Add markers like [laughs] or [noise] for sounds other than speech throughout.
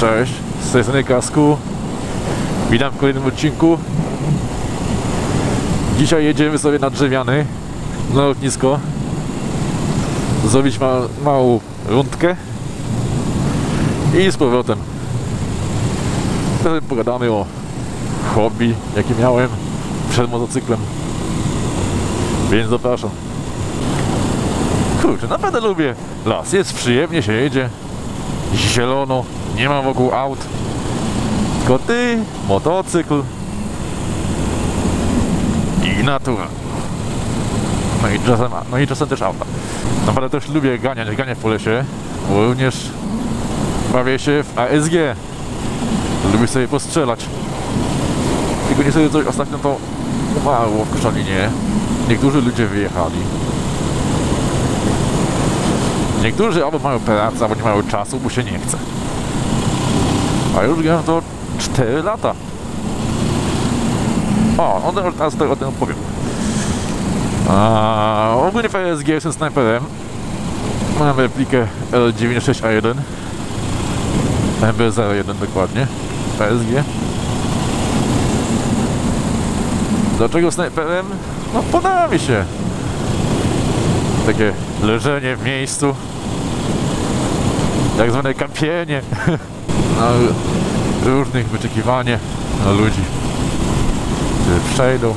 Cześć, z tej strony Kasku. Witam w kolejnym odcinku. Dzisiaj jedziemy sobie na Drzewiany, na lotnisko. Zrobić ma, małą rundkę i z powrotem. Wtedy pogadamy o hobby, jakie miałem przed motocyklem. Więc zapraszam. Kurczę, naprawdę lubię las. Jest przyjemnie się jedzie. Zielono, nie ma wokół aut. Tylko ty, motocykl i natura. No i czasem, no i czasem też auta. Naprawdę też lubię ganiać, ganiać po lesie, bo również bawię się w ASG. Lubię sobie postrzelać. Tylko niestety coś ostatnio to umarło w Koszalinie. Niektórzy ludzie wyjechali. Niektórzy albo mają pracę, albo nie mają czasu, bo się nie chce. A już gram to 4 lata. O, o tym, teraz o tym opowiem. A, ogólnie PSG jestem snajperem. Mam replikę L96A1. MB01 dokładnie. PSG. Dlaczego snajperem? No podoba mi się. Takie leżenie w miejscu. Tak zwane kampienie. [laughs] Na różnych wyczekiwanie na ludzi, którzy przejdą.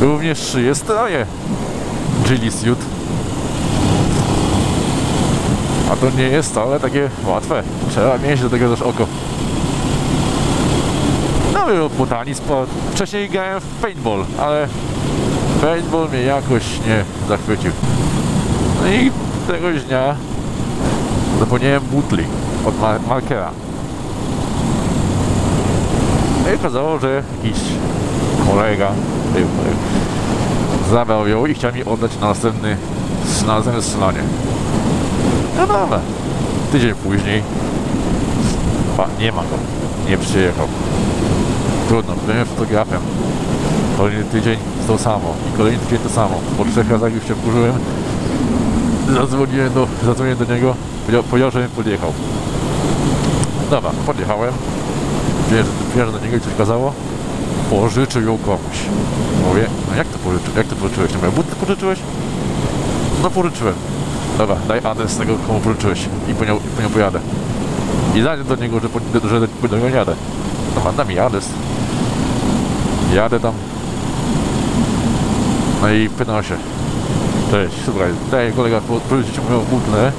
Również szyję stroje. Gilly Suit. A to nie jest wcale takie łatwe. Trzeba mieć do tego też oko. No był putani sport. Wcześniej grałem w paintball, ale paintball mnie jakoś nie zachwycił. No i któregoś dnia zapomniałem butli od mar markera. No i okazało, że jakiś kolega zabrał ją i chciał mi oddać na następny na strzelanie. No dobra. Tydzień później pa, nie ma go. Nie przyjechał. Trudno, byłem fotografem. Kolejny tydzień to samo i kolejny tydzień to samo. Po trzech razach już się wkurzyłem. Zadzwoniłem do, zadzwoniłem do niego, powiedział, powiedział że podjechał. Dobra, podjechałem. Przyjeżdżam do niego i coś kazało. Pożyczył ją komuś. Mówię, no jak to pożyczy, jak to pożyczyłeś? No mówię, buty pożyczyłeś? No pożyczyłem. Dobra, daj adres tego, komu pożyczyłeś i po nią, po nią pojadę. I zajdę do niego, że po, że po niego jadę. Dobra, da mi adres. Jadę tam. No i pytam się. Cześć, słuchaj, daję kolega pożyczyć moją butlę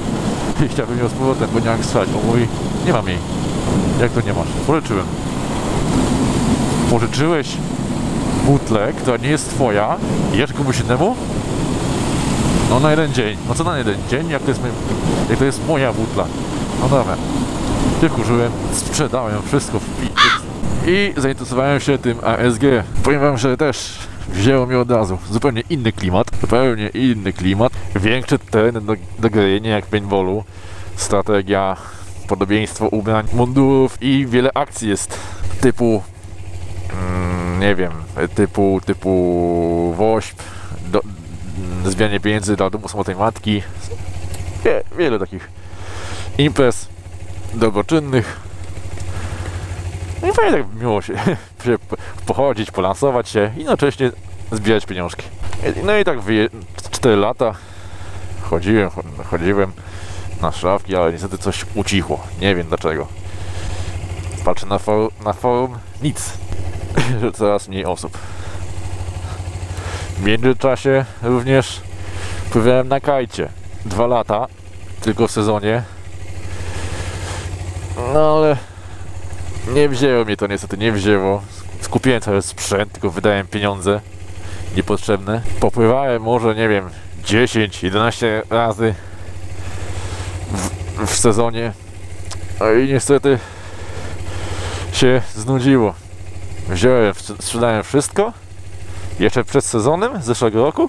i [laughs] chciałbym ją z powrotem, bo nie mam strzelać. On mówi, nie mam jej. Jak to nie masz? Pożyczyłem. Pożyczyłeś butlę, która nie jest twoja i jeszcze komuś innemu? No na jeden dzień. No co na jeden dzień? Jak to jest, jak to jest moja butla? No dobra. Się wkurzyłem, sprzedałem wszystko w pi... I zainteresowałem się tym ASG. Powiem wam, że też wzięło mnie od razu. Zupełnie inny klimat. Zupełnie inny klimat. Większy teren do, do grania jak paintballu. Strategia, podobieństwo ubrań, mundurów i wiele akcji jest typu mm, nie wiem, typu typu wośp, do, mm, pieniędzy dla domu samotnej matki. Wie, wiele takich imprez dobroczynnych. No i fajnie tak miło się, [laughs] pochodzić, polansować się i jednocześnie zbierać pieniążki. No i tak 4 lata chodziłem, chodziłem na szafki, ale niestety coś ucichło. Nie wiem dlaczego. Patrzę na, for, na forum, nic. [laughs] coraz mniej osób. W międzyczasie również pływałem na kajcie. Dwa lata, tylko w sezonie. No ale nie wzięło mnie to niestety, nie wzięło. Skupiłem cały sprzęt, tylko wydałem pieniądze niepotrzebne. Popływałem może, nie wiem, 10-11 razy w, w sezonie. No i niestety się znudziło. Wziąłem, sprzedałem wszystko jeszcze przed sezonem zeszłego roku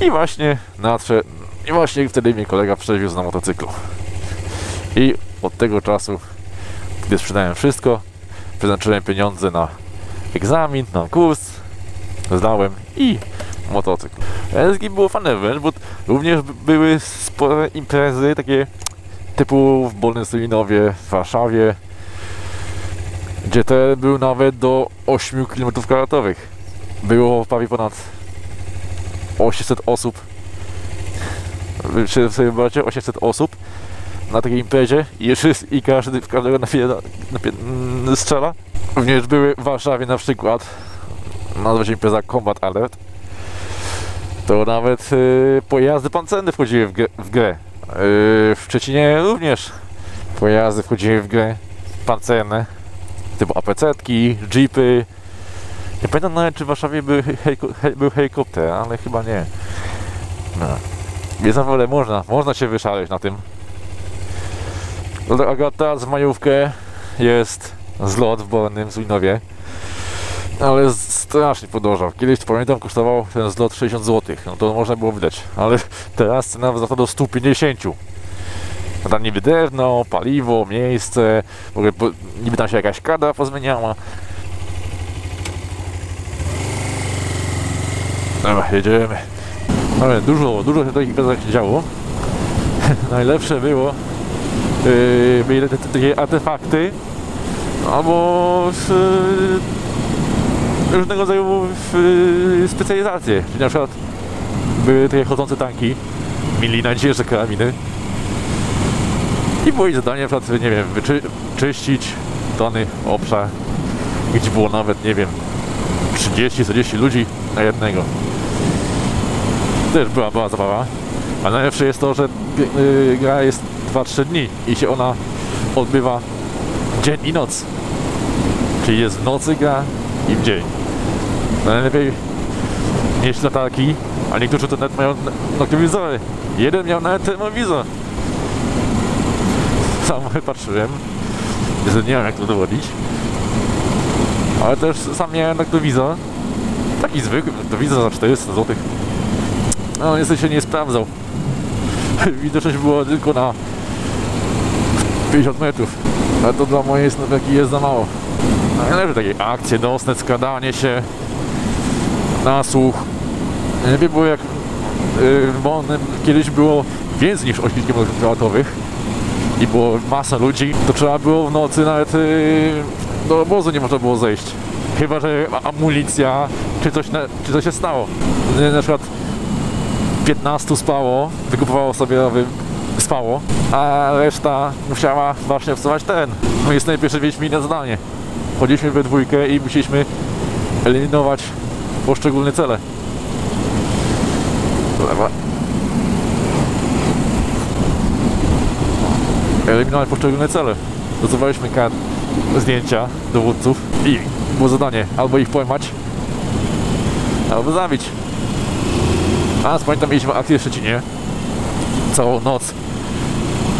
i właśnie nadszedł, i właśnie wtedy mnie kolega przewiózł na motocyklu. I od tego czasu, gdy sprzedałem wszystko, przeznaczyłem pieniądze na egzamin, na kurs, zdałem i motocykl. SG było fajne wręcz, bo również były spore imprezy takie typu w Bolnym Stolinowie, w Warszawie, gdzie ten był nawet do 8 km kwadratowych. Było prawie ponad 800 osób. Wy sobie wyobraźcie, 800 osób na takiej imprezie i, jeszcze, i każdy w każdego napie, napie, mm, strzela. Również były w Warszawie na przykład, nazywa się impreza Combat Alert, to nawet y, pojazdy pancerne wchodziły w, w grę. Y, w Szczecinie również pojazdy wchodziły w grę pancerne, typu APC-tki, jeepy. Nie pamiętam nawet, czy w Warszawie był, heliko, he, był helikopter, ale chyba nie. No. Więc naprawdę można, można się wyszaleć na tym. No to Akurat teraz w majówkę jest zlot w Bornym Zlinowie. Ale z- strasznie podążał. Kiedyś pamiętam kosztował ten zlot 60 zł. No to można było wydać. Ale teraz cena wzrosła do 150. No tam niby drewno, paliwo, miejsce, w ogóle po, niby tam się jakaś kadra pozmieniała. Dobra, jedziemy. Ale dużo, dużo się takich imprezach działo. [laughs] Najlepsze było, yy, te, takie artefakty, albo yy, różnego rodzaju yy, specjalizacje. Czyli na przykład były takie chodzące tanki, mieli na cięższe karabiny. I było ich zadanie, na przykład, nie wiem, wyczy, czyścić tony obszar, gdzie było nawet, nie wiem, 30-40 ludzi na jednego. Też była, była zabawa. A najlepsze jest to, że yy, gra jest 2-3 dni i się ona odbywa dzień i noc. Czyli jest w nocy gra i w dzień. Najlepiej mieć latarki, a niektórzy to nawet mają noktowizory. Jeden miał nawet termowizor. Sam patrzyłem. Niestety nie wiem jak to dowodzić. Ale też sam miałem noktowizor. Taki zwykły noktowizor za 400 zł. No niestety się nie sprawdzał. [laughs] Widoczność była tylko na 50 metrów. Ale to dla mojej snopeki jest za mało. Najlepsze takie akcje nocne, skradanie się, nasłuch. Lepiej było jak w Bonnem kiedyś było więcej niż 8 km kwadratowych i było masa ludzi, to trzeba było w nocy nawet yy, do obozu nie można było zejść. Chyba, że amunicja, czy coś, na, czy coś się stało. Na przykład 15 spało, wykupowało sobie nowy spało, a reszta musiała właśnie obstawać teren. No jest najpierw mieliśmy inne zadanie. Chodziliśmy we dwójkę i musieliśmy eliminować poszczególne cele. Dobra. Eliminować poszczególne cele. Dostawaliśmy kart zdjęcia dowódców i było zadanie albo ich pojmać, albo zabić. A pamiętam mieliśmy akcję w Szczecinie. Całą noc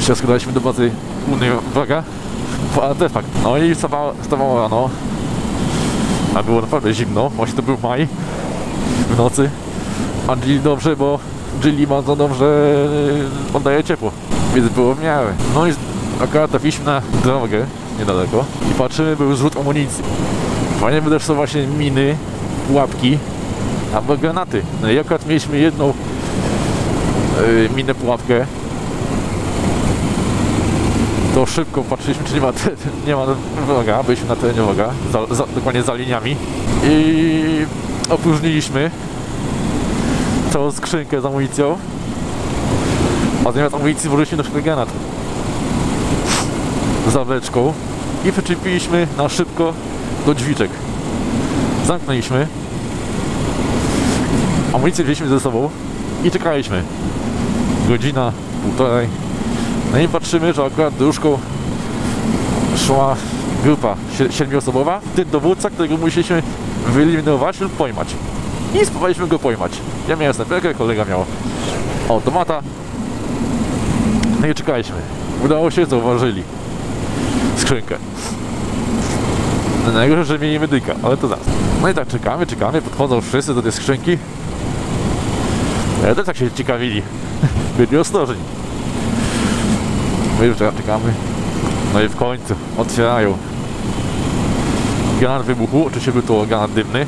się składaliśmy do bazy Unii Wroga po artefakt. No i wstawało, rano. A było naprawdę zimno, właśnie to był maj w nocy. A Gilli dobrze, bo Gilli bardzo dobrze oddaje ciepło. Więc było w miarę. No i akurat trafiliśmy na drogę niedaleko i patrzymy, był zrzut amunicji. Fajnie by też są właśnie miny, pułapki albo granaty. No i akurat mieliśmy jedną yy, minę pułapkę. To szybko patrzyliśmy, czy nie ma, nie ma wroga, byliśmy na terenie wroga, za, za, dokładnie za liniami. I opróżniliśmy całą skrzynkę z amunicją. A zamiast amunicji włożyliśmy do granat. Zawleczką i przyczepiliśmy na szybko do drzwiczek. Zamknęliśmy. Amunicję wzięliśmy ze sobą i czekaliśmy. Godzina, półtorej. No i patrzymy, że akurat dróżką szła grupa sie- siedmioosobowa, ten dowódca, którego musieliśmy wyeliminować lub pojmać. I spróbowaliśmy go pojmać. Ja miałem snajperkę, kolega miał automata. No i czekaliśmy. Udało się, zauważyli skrzynkę. No Najgorsze, że mieli medyka, ale to zaraz. No i tak czekamy, czekamy, podchodzą wszyscy do tej skrzynki. Ja też tak się ciekawili. Byli ostrożni. My już czekamy. No i w końcu otwierają. Granat wybuchu, oczywiście był to granat dymny.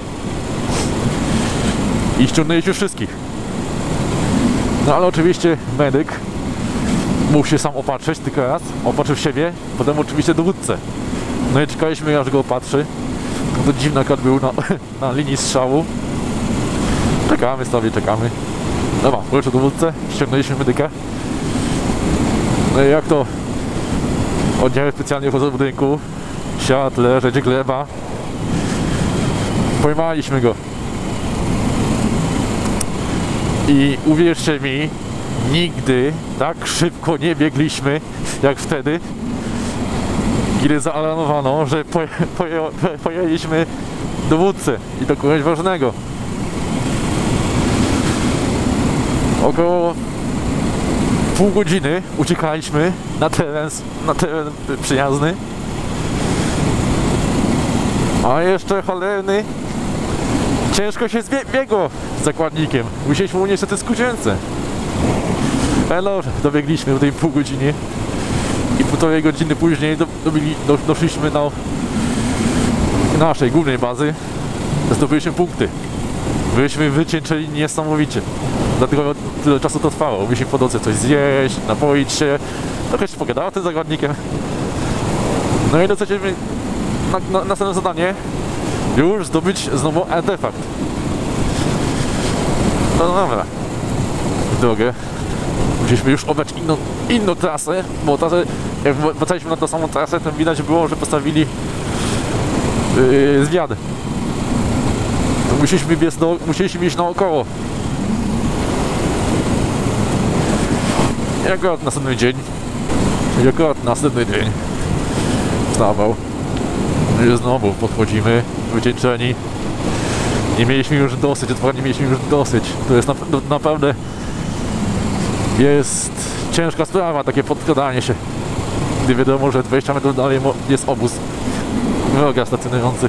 I ściągnęliśmy wszystkich. No ale oczywiście medyk mógł się sam opatrzyć tylko raz, opatrzył siebie, potem oczywiście dowódcę. No i czekaliśmy aż go opatrzy. No to dziwny akurat był na, [laughs] na linii strzału. Czekamy sobie, czekamy. Dobra, uleczył dowódcę, ściągnęliśmy medykę. No i jak to oddziały specjalnie wchodzą do budynku, siat, leżeć, gleba. Pojmaliśmy go. I uwierzcie mi, nigdy tak szybko nie biegliśmy jak wtedy, kiedy zaalarmowano, że poje, poje, pojęliśmy dowódcę i to kogoś ważnego. Około pół godziny uciekaliśmy na teren, na teren przyjazny. A jeszcze cholerny ciężko się zbiegło z zakładnikiem. Musieliśmy mu niestety skucięce. Elo, dobiegliśmy do tej pół godziny i półtorej godziny później do, do, doszliśmy do naszej głównej bazy. Zdobyliśmy punkty. Byliśmy wycieńczeni niesamowicie. Dlatego tyle czasu to trwało. Musieliśmy po drodze coś zjeść, napoić się. Trochę się pogadała tym zakładnikiem. No i doceniliśmy na, na, następne zadanie już zdobyć znowu artefakt. No dobra. W drogę. Musieliśmy już obrać inną, inną trasę, bo trasę, jak wracaliśmy na tą samą trasę, to widać było, że postawili yy, zwiady. To musieliśmy, biec do, musieliśmy iść naokoło. I akurat następny dzień, i akurat następny dzień wstawał. No i znowu podchodzimy, wycieńczeni. Nie mieliśmy już dosyć, dokładnie mieliśmy już dosyć. To jest na, no, naprawdę jest ciężka sprawa, takie podkradanie się. Gdy wiadomo, że 20 metrów dalej jest obóz wroga stacjonujący.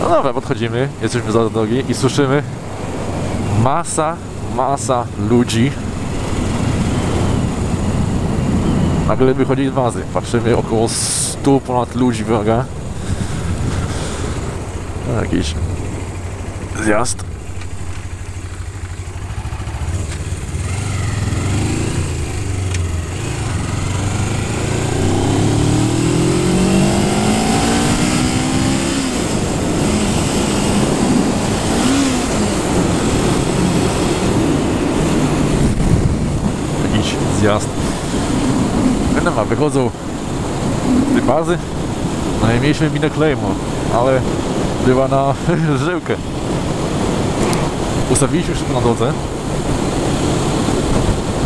No dobra, podchodzimy, jesteśmy za drogi i słyszymy masa, masa ludzi. Nagle wychodzi z. Patrzymy około 100 ponad ludzi wroga. No, Jakiś zjazd. Jakiś zjazd. No ma, wychodzą z tej bazy. No i mieliśmy minę Claymore, ale była na [laughs] żyłkę. Ustawiliśmy tu na drodze,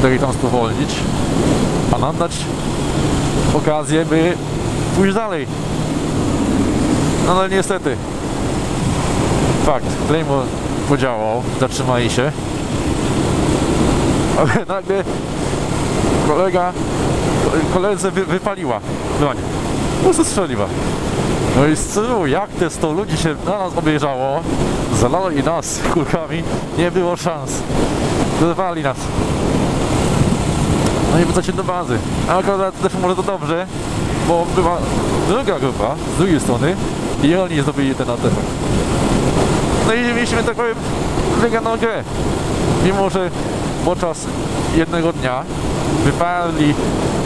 tak tam spowolnić, a nam dać okazję, by pójść dalej. No ale niestety, fakt, Claymore podziałał, zatrzymali się, [laughs] ale nagle kolega, koledze wy, wypaliła broń, po prostu strzeliła. No i co, jak te 100 ludzi się na nas obejrzało, zalało i nas kulkami, nie było szans. Wyrwali nas. No i wrócicie do bazy. A akurat też może to dobrze, bo była druga grupa z drugiej strony i oni zdobyli ten artefakt. No i mieliśmy tak powiem wygraną grę. Mimo, że podczas jednego dnia wyparli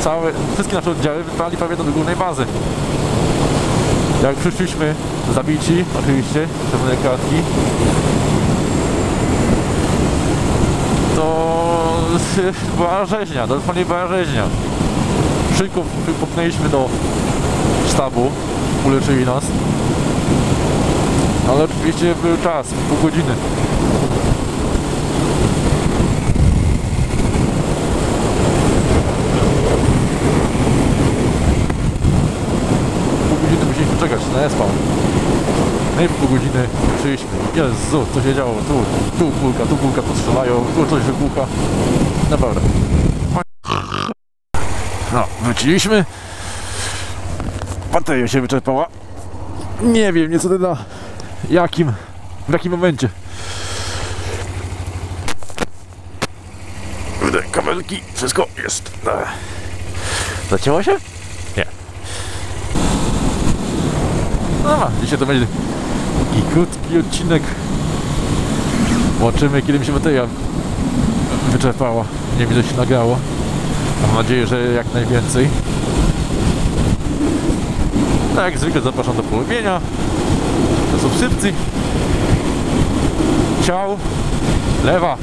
całe, wszystkie nasze oddziały wyparli prawie do głównej bazy. Jak przyszliśmy, zabici, oczywiście, czerwone kartki, to [laughs] była rzeźnia, dosłownie była rzeźnia. Szybko popchnęliśmy do sztabu, uleczyli nas. Ale oczywiście był czas, pół godziny. pół godziny musieliśmy czekać na ESPA. No i pół godziny przyjęliśmy. Jezu, co się działo? Tu, tu kulka, tu kulka, tu strzelają, tu coś wybucha. Naprawdę. No, wróciliśmy. Bateria się wyczerpała. Nie wiem, nieco na jakim, w jakim momencie. Kurde, kabelki, wszystko jest. Zacięło się? Aha, dzisiaj to będzie taki krótki odcinek. Zobaczymy, kiedy mi się bateria wyczerpała. Nie widzę, się nagrało. Mam nadzieję, że jak najwięcej. Tak jak zwykle zapraszam do polubienia, do subskrypcji. Ciao, lewa.